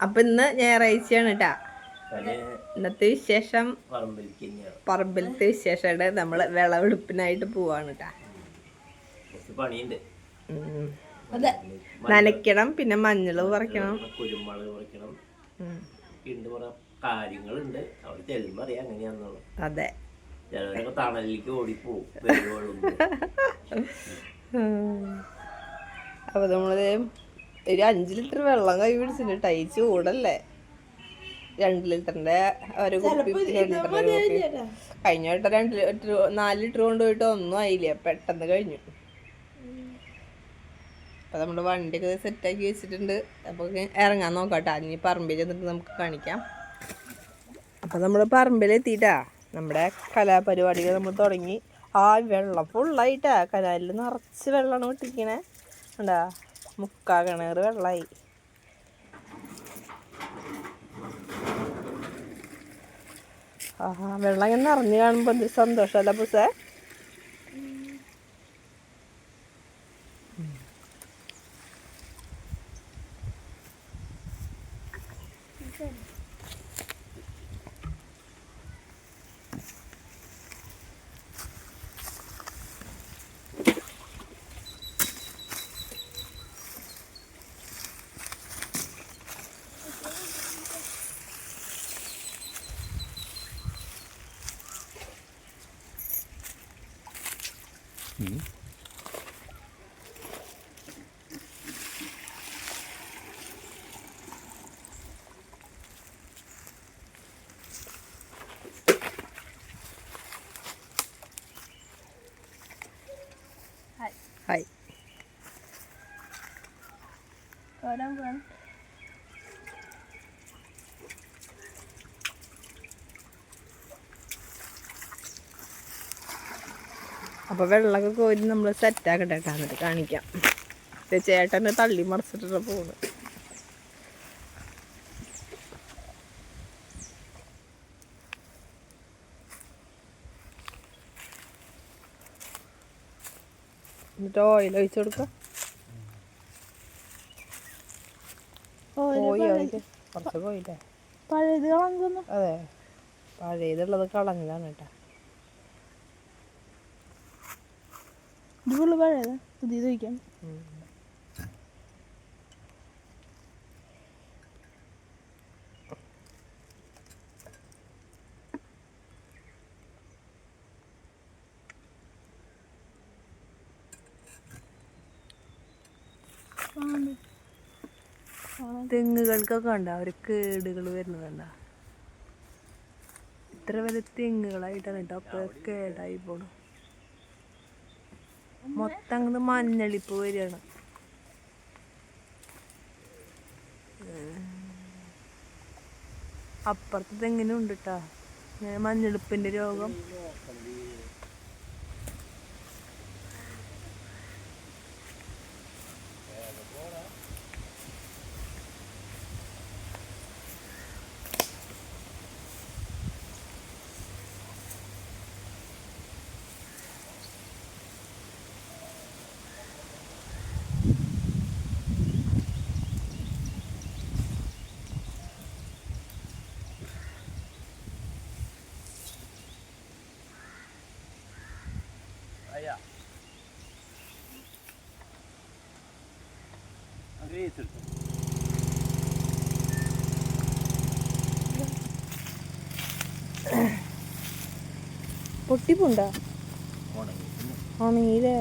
അപ്പൊ ഇന്ന് ഞായറാഴ്ചയാണ് കേട്ടാ ഇന്നത്തെ വിശേഷം പറമ്പിലത്തെ വിശേഷമാണ് നമ്മൾ വിളവെടുപ്പിനായിട്ട് പോവാണ് കേട്ടാ ഉം. നനയ്ക്കണം പിന്നെ മഞ്ഞൾ പറിക്കണം. കാര്യങ്ങളുണ്ട്. അവിടെ ചെല്ലുമ്പോ അറിയാം അങ്ങനെയാന്നുള്ളത് അതെ. ചിലവരൊക്കെ തണലിലേക്ക് ഓടിപ്പോവും വെള്ളം ഉം. അപ്പൊ നമ്മൾ ഒരു അഞ്ച് ലിറ്റർ വെള്ളം കൈ പിടിച്ചിട്ട് ടൈച്ച് കൂടല്ലേ? രണ്ട് ലിറ്ററിന്റെ ഒരു കുപ്പി രണ്ട് ലിറ്ററിന്റെ ഒരു കുപ്പി. കഴിഞ്ഞ വട്ടം രണ്ട് ലിറ്റർ നാല് ലിറ്റർ കൊണ്ടുപോയിട്ട് ഒന്നും ആയില്ല. പെട്ടെന്ന് കഴിഞ്ഞു. അപ്പൊ നമ്മുടെ വണ്ടിയൊക്കെ സെറ്റാക്കി വെച്ചിട്ടുണ്ട്. അപ്പൊ ഇറങ്ങാൻ നോക്കാട്ടോ. ഇനി പറമ്പിൽ ചെന്നിട്ട് നമുക്ക് കാണിക്കാം. അപ്പൊ നമ്മൾ പറമ്പിലെത്തിയിട്ടാ നമ്മുടെ കലാപരിപാടികൾ നമ്മൾ തുടങ്ങി. ആ വെള്ളം ഫുള്ളായിട്ടാ കനാലിൽ നിറച്ച് വെള്ളമാണ് വിട്ടിരിക്കണേ ഉണ്ടാ മുക്കാ കിണറ് വെള്ളമായി ആഹാ വെള്ളം ഇങ്ങനെ നിറഞ്ഞു കാണുമ്പോൾ എന്തൊരു സന്തോഷമല്ല പുസേ ഹായ് അപ്പൊ വെള്ളമൊക്കെ കോരി നമ്മൾ സെറ്റാക്കട്ടെ കേട്ടോ കാണിക്കാം. ചേട്ടനെ തള്ളി മറിച്ചിട്ടാണ് പോകുന്നത് എന്നിട്ട് ഓയിൽ ഒഴിച്ചു കൊടുക്കാം. കുറച്ച് കോയില്ലേ പഴയത് കളഞ്ഞു അതെ. പഴയതുള്ളത് കളഞ്ഞതാണ് കേട്ടോ. ഇത് പഴയത്? പുതിയത് വയ്ക്കാം തെങ്ങുകൾക്കൊക്കെ ഉണ്ടോ ഒരു കേടുകൾ വരുന്നത് കണ്ട? ഇത്ര വലിയ തെങ്ങുകളായിട്ടാണ് കേട്ടോ. അപ്പൊ കേടായി പോണു. മൊത്തം മഞ്ഞളിപ്പ് വരികയാണ്. അപ്പുറത്ത് തെങ്ങിനും ഉണ്ട് കേട്ടാ രോഗം. പൊട്ടിപ്പുണ്ടാ ഉണങ്ങിയില്ലേ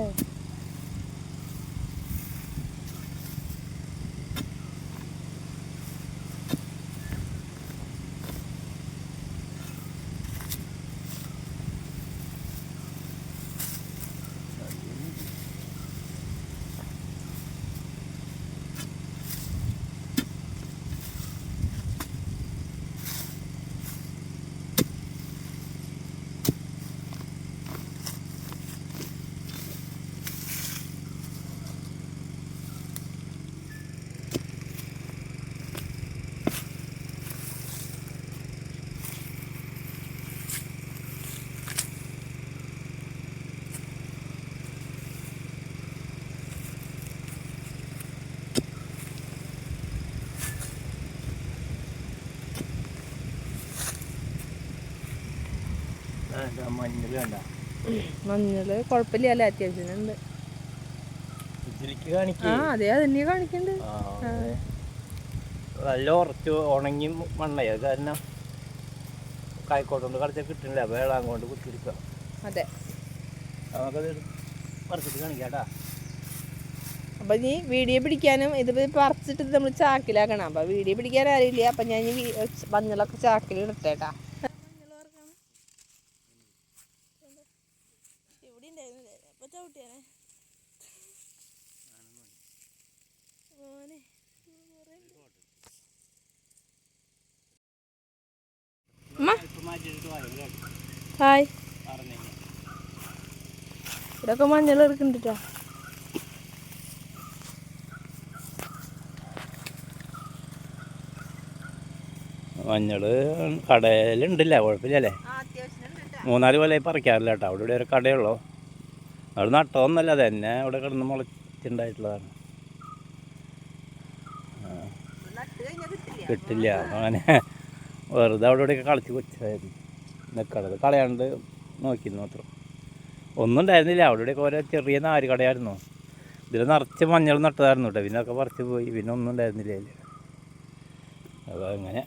മഞ്ഞൾ വേണ്ട മഞ്ഞൾ കുഴപ്പമില്ല അല്ലേ? അത്യാവശ്യമുണ്ട് ഇതിലേക്ക് ആ അതെ അതന്നെ കാണിക്കണ്ട്. നല്ല ഉറച്ച് ഉണങ്ങി മണ്ണയ കാരണം കായ്ക്കോട്ടുകൊണ്ട് കളിച്ചാൽ കിട്ടണില്ല വേളാൻ കൊണ്ട് കുത്തിരിക്കുക അതെ. നമുക്കത് പറിച്ചിട്ട് കാണിക്കാട്ടാ അപ്പൊ ഇനി വീഡിയോ പിടിക്കാനും ഇത് പറിച്ചിട്ട് നമ്മൾ ചാക്കിലാക്കണം. അപ്പൊ വീഡിയോ പിടിക്കാൻ അറിയില്ല അപ്പൊ ഞാൻ മഞ്ഞളൊക്കെ ചാക്കിൽ ഇവിടെ ഉണ്ടായിരുന്നില്ലേ അപ്പൊ ചവിട്ടിയാനെ മോനെ ഹായ്. ഇതൊക്കെ മഞ്ഞൾ എടുക്കണ്ടിട്ടാ മഞ്ഞൾ കടയിലുണ്ടല്ലേ കുഴപ്പമില്ലല്ലേ? മൂന്നാൽ കൊല്ലമായി പറിക്കാറില്ല കേട്ടോ അവിടെ ഇവിടെ ഒരു കടയുള്ളൂ. അവിടെ നട്ടതൊന്നല്ല തന്നെ ഇവിടെ കിടന്ന് മുളച്ചിണ്ടായിട്ടുള്ളതാണ് കിട്ടില്ല. അങ്ങനെ വെറുതെ അവിടെ ഇവിടെയൊക്കെ കളിച്ച് കൊച്ചായിരുന്നു നിൽക്കണത് കളയാണ്ട് നോക്കിയിരുന്നു മാത്രം. ഒന്നും ഉണ്ടായിരുന്നില്ല. അവിടെ ഇവിടെയൊക്കെ ഓരോ ചെറിയ നാര് കടയായിരുന്നു. ഇതിൽ നിറച്ച് മഞ്ഞൾ നട്ടതായിരുന്നു കേട്ടോ. പിന്നെ ഒക്കെ പറിച്ച് പോയി. പിന്നെ ഒന്നും ഉണ്ടായിരുന്നില്ല അതിൽ. അപ്പോൾ അങ്ങനെ.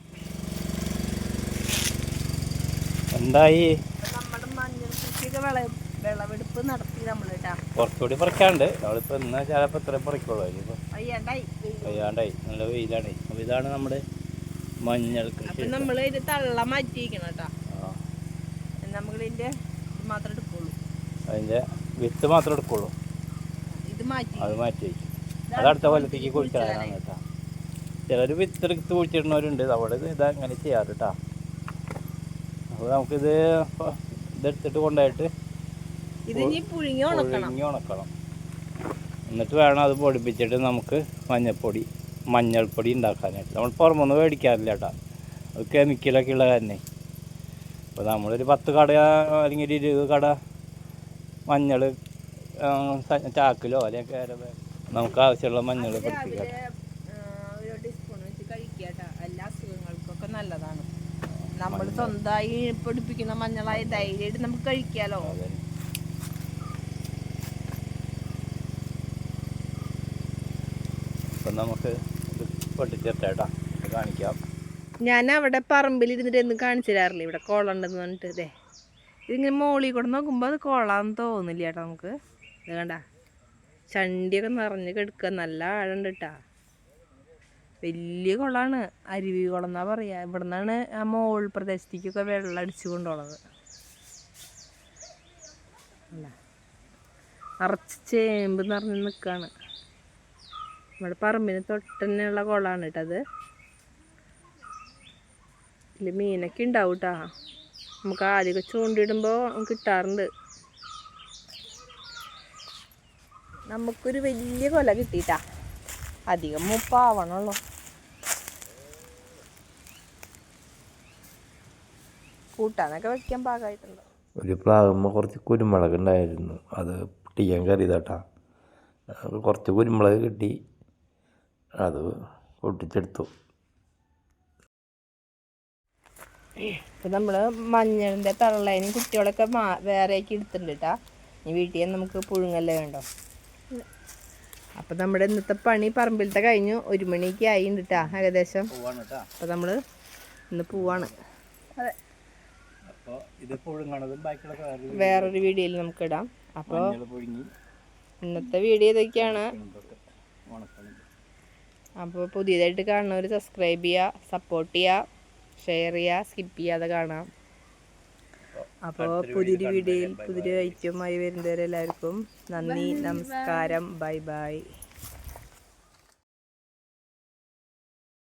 എന്തായി? വിളവെടുപ്പ് നടത്തി നമ്മൾ കേട്ടാ കുറച്ചുകൂടി പറിക്കാണ്ട് നമ്മളിപ്പോ ഇന്ന് ചിലപ്പോ ഇത്രയും പറിക്കുള്ളൂ. അതിലിപ്പോൾ വയ്യാണ്ടായി. നല്ല വെയിലാണ്. അപ്പോൾ ഇതാണ് നമ്മുടെ മഞ്ഞൾ അപ്പൊ കൃഷി. നമ്മൾ ഇത് തള്ള മാറ്റിയിരിക്കണം കേട്ടാ നമ്മൾ ഇതിന്റെ ഇത് മാത്രമേ എടുക്കുള്ളൂ. അതിന്റെ വിത്ത് മാത്രം എടുക്കുള്ളൂ. ഇത് മാറ്റി. അത് മാറ്റി അത് അടുത്ത കൊല്ലത്തേക്ക് കുഴിച്ചിടാനാണ് കേട്ടാ ചിലർ വിത്തെടുത്ത് കുഴിച്ചിടുന്നവരുണ്ട്. അവിടെ ഇത് അങ്ങനെ ചെയ്യാറ് കേട്ടാ അപ്പോൾ നമുക്കിത് ഇതെടുത്തിട്ട് കൊണ്ടുപോയിട്ട് ഇത് ഇനി പുഴുങ്ങി ഉണക്കണം. പുഴുങ്ങി ഉണക്കണം. എന്നിട്ട് വേണം അത് പൊടിപ്പിച്ചിട്ട് നമുക്ക് മഞ്ഞൾപ്പൊടി മഞ്ഞൾപ്പൊടി ഉണ്ടാക്കാനായിട്ട്. നമ്മൾ പുറമൊന്നും മേടിക്കാറില്ല കേട്ടോ. അത് കെമിക്കലൊക്കെ ഉള്ള തന്നെ അപ്പോൾ നമ്മളൊരു പത്ത് കട അല്ലെങ്കിൽ ഒരു ഇരുപത് കട മഞ്ഞൾ ചാക്കിലോ അല്ലെങ്കിൽ നമുക്ക് ആവശ്യമുള്ള മഞ്ഞൾ പൊടിപ്പിക്കാം. നല്ലതാണ്. നമ്മൾ സ്വന്തമായി പൊടിപ്പിക്കുന്ന മഞ്ഞളായി ധൈര്യമായിട്ട് നമുക്ക് കഴിക്കാലോ. അപ്പം നമുക്ക് ഇത് പൊട്ടിച്ചിട്ടേട്ടാ കാണിക്കാം. ഞാൻ അവിടെ പറമ്പിൽ ഇരുന്നിട്ട് എന്ന് കാണിച്ചു തരാറില്ല ഇവിടെ കോളം ഉണ്ടെന്ന് പറഞ്ഞിട്ട് ഇതേ. ഇതിങ്ങനെ മോളിൽ കൂടെ നോക്കുമ്പോൾ അത് കോളാന്ന് തോന്നില്ല കേട്ടോ നമുക്ക്. ഇത് കണ്ട. ചണ്ടിയൊക്കെ നിറഞ്ഞ് കിടക്കുക. നല്ല ആഴമുണ്ട് കേട്ടാ. വലിയ കുളമാണ് അരുവി കുളം എന്നാ പറയുക ഇവിടെ നിന്നാണ് ആ മോൾ പ്രദേശത്തേക്കൊക്കെ വെള്ളം അടിച്ചു കൊണ്ടുള്ളത് അല്ല നിറച്ച് ചേമ്പ് നിറഞ്ഞ് നിൽക്കുകയാണ് നമ്മുടെ പറമ്പിന് തൊട്ടന്നെയുള്ള കുളമാണ് കേട്ടത് ഇതിൽ മീനൊക്കെ ഉണ്ടാവും കേട്ടോ. നമുക്ക് ആദ്യമൊക്കെ ചൂണ്ടിടുമ്പോൾ കിട്ടാറുണ്ട്. നമുക്കൊരു വലിയ കൊല കിട്ടിയിട്ടാ. അധികം മുപ്പാവണുള്ളൂ. കൂട്ടാനൊക്കെ വെക്കാൻ പാകമായിട്ടുണ്ട് ഒരു പ്ലാവുമ്പോൾ കുറച്ച് കുരുമുളക് ഉണ്ടായിരുന്നു. അത് പൊട്ടിക്കാൻ കരുതാട്ടാ. കുറച്ച് കുരുമുളക് കിട്ടി. അത് പൊട്ടിച്ചെടുത്തു. ഇപ്പം നമ്മൾ മഞ്ഞളിന്റെ തള്ളേനും കുട്ടികളൊക്കെ മാ വേറെയൊക്കെ എടുത്തിട്ടുണ്ട് കേട്ടാ ഇനി വീട്ടിൽ നിന്ന് നമുക്ക് പുഴുങ്ങല്ലേ വേണ്ടോ അപ്പം നമ്മുടെ ഇന്നത്തെ പണി പറമ്പിലത്തെ കഴിഞ്ഞു. ഒരു മണിക്ക് ആയിണ്ട് കേട്ടാ ഏകദേശം. അപ്പം നമ്മൾ ഇന്ന് പോവാണ്. അതെ. വേറൊരു വീഡിയോയിൽ നമുക്ക് ഇടാം. അപ്പോൾ ഇന്നത്തെ വീഡിയോ ഇതൊക്കെയാണ്. ഉണക്കണം അപ്പോൾ പുതിയതായിട്ട് കാണുന്നവർ സബ്സ്ക്രൈബ് ചെയ്യുക സപ്പോർട്ട് ചെയ്യുക ഷെയർ ചെയ്യുക സ്കിപ്പ് ചെയ്യാതെ കാണാം. അപ്പോൾ പുതിയൊരു വീഡിയോയിൽ പുതിയൊരു ഐറ്റവുമായി വരുന്നവരെല്ലാവർക്കും നന്ദി നമസ്കാരം ബൈ ബൈ